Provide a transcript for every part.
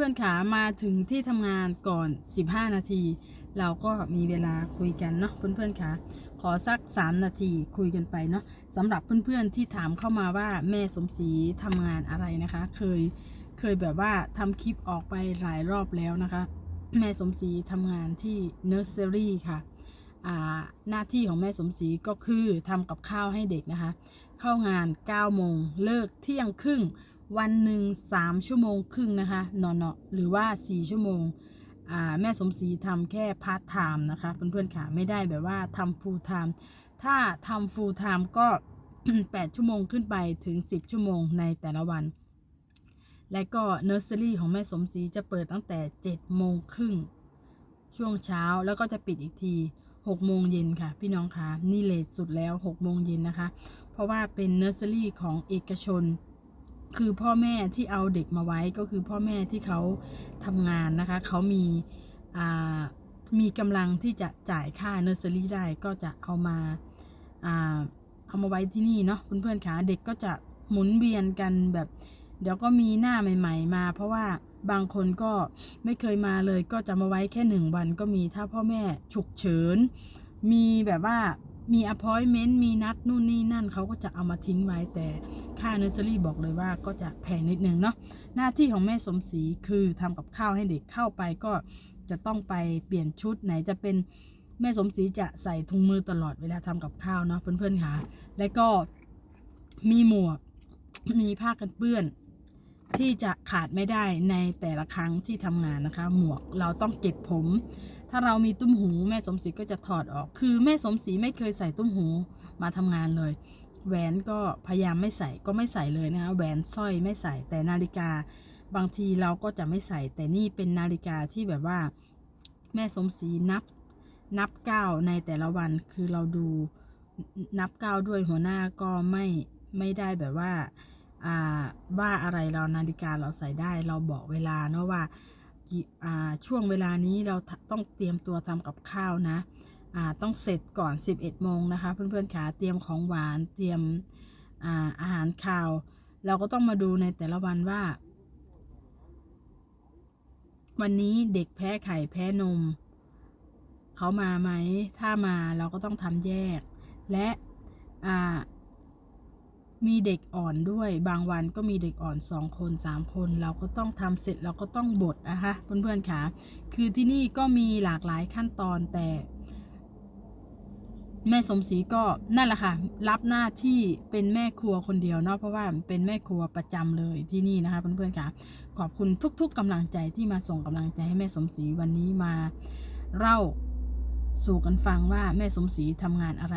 พื่อนขามาถึงที่ทำงานก่อน 15 นาที เราก็มีเวลาคุยกันเนาะเพื่อนๆขาขอสัก 3 นาทีคุยกันไปเนาะสำหรับเพื่อนๆที่ถามเข้ามาว่าแม่สมศรีทำงานอะไรนะคะ เคยเคยแบบว่าทำคลิปออกไปหลายรอบแล้วนะคะ แม่สมศรีทำงานที่เนอร์เซอรี่ค่ะอ่าหน้าที่ของแม่สมศรีก็คือทำกับข้าวให้เด็กนะคะ เข้างาน 9 โมง เลิกเที่ยงครึ่ง วันหนึ่ง3ชั่วโมงครึ่งนะคะนอนๆหรือว่า4ชั่วโมงแม่สมศรีทำแค่พาร์ทไทม์นะคะเพื่อนๆค่ะไม่ได้แบบว่าทำฟูลไทม์ถ้าทำฟูลไทม์ก็ 8 ชั่วโมงขึ้นไปถึง 10 ชั่วโมงในแต่ละวัน และก็เนอร์เซอรี่ของแม่สมศรีจะเปิดตั้งแต่ 7 โมงครึ่ง ช่วงเช้าแล้วก็จะปิดอีกที 6 โมงเย็นค่ะ พี่น้องคะนี่เลทสุดแล้ว 6 โมงเย็นนะคะ เพราะว่าเป็นเนอร์เซอรี่ของเอกชน คือพ่อแม่ที่เอาเด็กมาไว้ก็คือพ่อแม่ที่เขาทำงานนะคะเขามีมีกำลังที่จะจ่ายค่าเนอร์เซอรี่ได้ก็จะเอามาอาเอามาไว้ที่นี่เนาะเพื่อนๆคะเด็กก็จะหมุนเวียนกันแบบเดี๋ยวก็มีหน้าใหม่ ๆ มา เพราะว่าบางคนก็ไม่เคยมาเลยก็จะมาไว้แค่หนึ่งวันก็มีถ้าพ่อแม่ฉุกเฉิน มีแบบว่า มีอพอยเมนต์มีนัดนู่นนี่นั่นเขาก็จะเอามาทิ้งไว้แต่ค่าเนอร์เซอรี่บอกเลยว่าก็จะแพงนิดนึงเนาะหน้าที่ของแม่สมศรีคือทำกับข้าวให้เด็กเข้าไปก็จะต้องไปเปลี่ยนชุดไหนจะเป็นแม่สมศรีจะใส่ถุงมือตลอดเวลาทำกับข้าวเนาะเพื่อนๆค่ะและก็มีหมวกมีผ้ากันเปื้อน ที่จะขาดไม่ได้ในแต่ละครั้งที่ทำงานนะคะ หมวกเราต้องเก็บผม ถ้าเรามีตุ้มหูแม่สมศรีก็จะถอดออก คือแม่สมศรีไม่เคยใส่ตุ้มหูมาทำงานเลย แหวนก็พยายามไม่ใส่ก็ไม่ใส่เลยนะคะแหวนสร้อยไม่ใส่แต่นาฬิกา บางทีเราก็จะไม่ใส่ แต่นี่เป็นนาฬิกาที่แบบว่า แม่สมศรีนับนับก้าวในแต่ละวันคือเราดูนับก้าวด้วยหัวหน้าก็ไม่ไม่ได้แบบว่าอ่าว่าอะไรเรานาฬิกาเราใส่ได้เราบอกเวลาเนาะว่า ช่วงเวลานี้เราต้องเตรียมตัวทำกับข้าวนะต้องเสร็จก่อน 11โมงนะคะ เพื่อนๆขาเตรียมของหวานเตรียมอาอาหารคาว เราก็ต้องมาดูในแต่ละวันว่า วันนี้เด็กแพ้ไข่แพ้นม เขามาไหม ถ้ามาเราก็ต้องทำแยก และ มีเด็กอ่อนด้วย บางวันก็มีเด็กอ่อนสองคนสามคน เราก็ต้องทำเสร็จเราก็ต้องบดนะคะเพื่อนๆค่ะ คือที่นี่ก็มีหลากหลายขั้นตอนแต่ แม่สมศรีก็นั่นแหละค่ะ รับหน้าที่เป็นแม่ครัวคนเดียวเนาะเพราะว่าเป็นแม่ครัวประจำเลยที่นี่นะคะเพื่อนๆค่ะ ขอบคุณทุก ๆกำลังใจที่มาส่งกำลังใจให้แม่สมศรีวันนี้มาเล่าสู่กันฟังว่าแม่สมศรีทำงานอะไร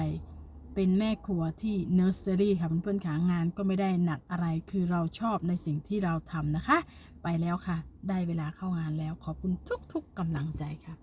เป็นแม่ครัวที่เนอร์เซอรี่ค่ะเพื่อนๆขางานก็ไม่ได้หนักอะไรคือเราชอบในสิ่งที่เราทำนะคะ ไปแล้วค่ะ ได้เวลาเข้างานแล้วขอบคุณทุกๆกำลังใจค่ะ